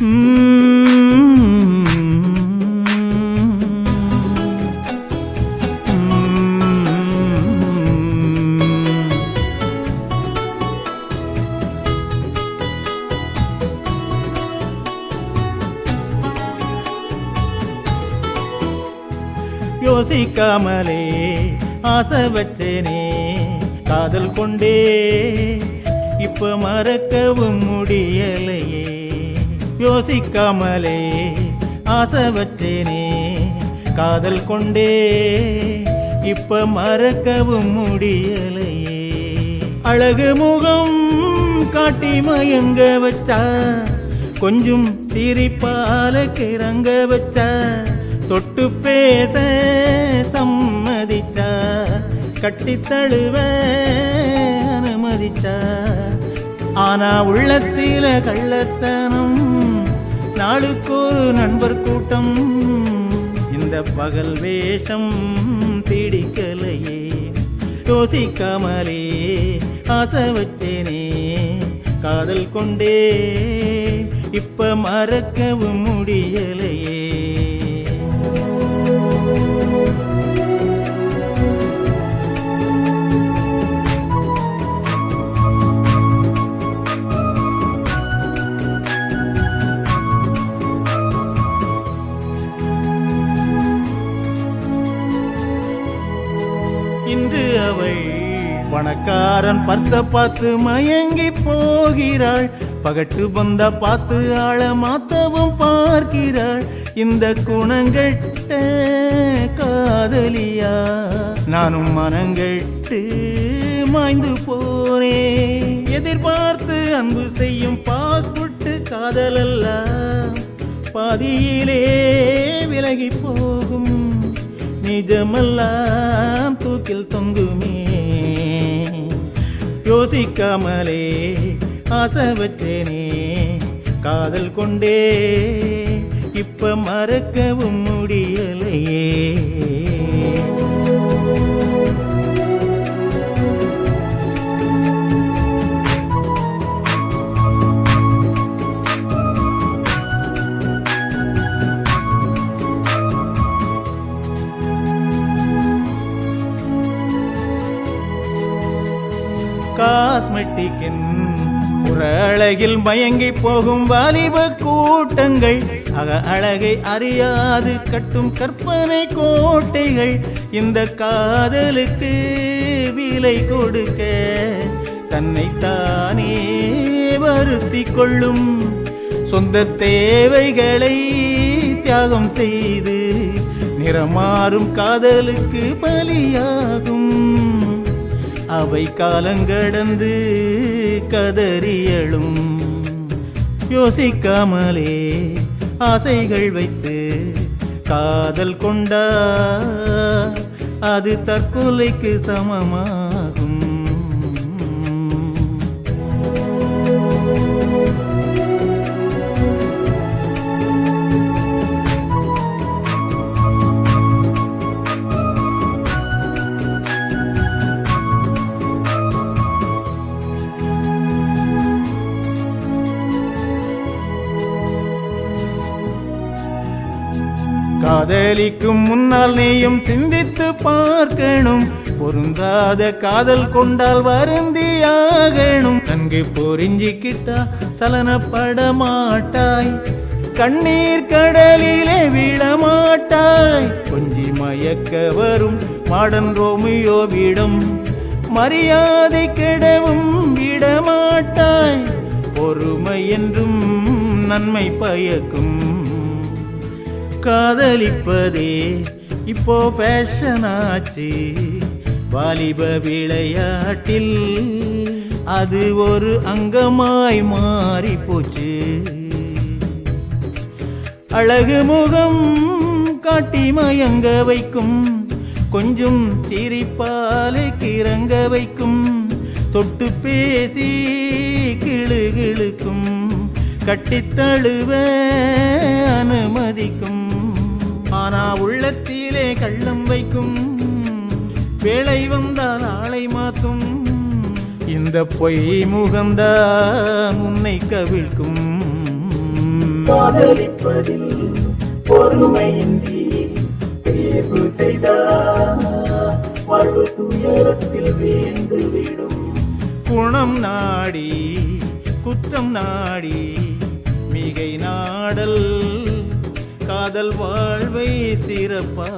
யோசிக்காமலே ஆசை வச்சேனே காதல் கொண்டே இப்ப மறக்கவும் முடியலையே. யோசிக்காமலே ஆசை வச்சேனே காதல் கொண்டே. இப்ப மறக்கவும் முடியலையே. அழகு முகம் காட்டி மயங்க வச்சா கொஞ்சம் சிரிப்பால கிறங்க வச்சா தொட்டு பேச சம்மதிச்சா கட்டி தழுவ அனுமதிச்சா. ஆனா உள்ளத்தில கள்ளத்தனம் நாளுக்கு நண்பர் கூட்டம். இந்த பகல் வேஷம் பிடிக்கலையே. யோசிக்காமலே ஆசை வச்சேனே. காதல் கொண்டே இப்ப மறக்கவும் முடியலையே. பணக்காரன் பர்ச பார்த்து மயங்கி போகிறாள். பகட்டு பந்த பார்த்து ஆள மாத்தவும் பார்க்கிறாள். இந்த குணங்கட்ட காதலியா? நானும் மனங்கட்டு மாய்ந்து போனே எதிர்பார்த்து அன்பு செய்யும் பாஸ்புட்டு காதலல்ல. பாதியிலே விலகி போகும். நிஜமெல்லாம் தூக்கில் தொங்குமே. யோசிக்காமலே ஆசை வச்சேனே காதல் கொண்டே. இப்ப மறக்கவும் முடியலையே. காஸ்மெட்டிக்கின் ஒரு அழகில் மயங்கி போகும் வாலிப கூட்டங்கள் அக அழகை அறியாது கட்டும் கற்பனை கோட்டைகள் இந்த காதலுக்கு விலை கொடுக்க தன்னைத்தானே வருத்தி கொள்ளும் சொந்த தேவைகளை தியாகம் செய்து நிறமாறும் காதலுக்கு பலியாகும். அவை காலங்கடந்து கதறியழும் யோசிக்காமலே ஆசைகள் வைத்து காதல் கொண்டா அது தற்கொலைக்கு சமமா? காதலிக்கும் முன்னால் நீயும் சிந்தித்து பார்க்கணும். பொருந்தாத காதல் கொண்டால் வருந்தியாகணும். நன்கு பொறிஞ்சிக்கிட்டா சலனப்பட மாட்டாய் கண்ணீர் கடலிலே விழமாட்டாய். கொஞ்சி மயக்க வரும் மாடன் ரோமியோவிடம் மரியாதை கெடவும் விடமாட்டாய். பொறுமை என்றும் நன்மை பயக்கும். காதலிப்பதே. இப்போ ஃபேஷன் ஆச்சு. வாலிப விளையாட்டில் அது ஒரு அங்கமாய் மாறி போச்சு அழகு முகம் காட்டி மயங்க வைக்கும். கொஞ்சம் சிரிப்பாலே கிறங்க வைக்கும். தொட்டு பேசி கிளு கிளுக்கும் கட்டித்தழுவ அனுமதிக்கும். ஆனா உள்ளத்திலே கள்ளம் வைக்கும். வேலை வந்தால் ஆளை மாத்தும். இந்த பொய் முகம்தான் உன்னை கவிழ்க்கும். காதலிப்பதில் பொறுமையின்றி தேர்வு செய்தார் வாழ்வு துயரத்தில் வீழ்ந்துவிடும் குணம் நாடி குற்றம் நாடி மிகை நாடல் காதல் வாழ்வை சிறப்பா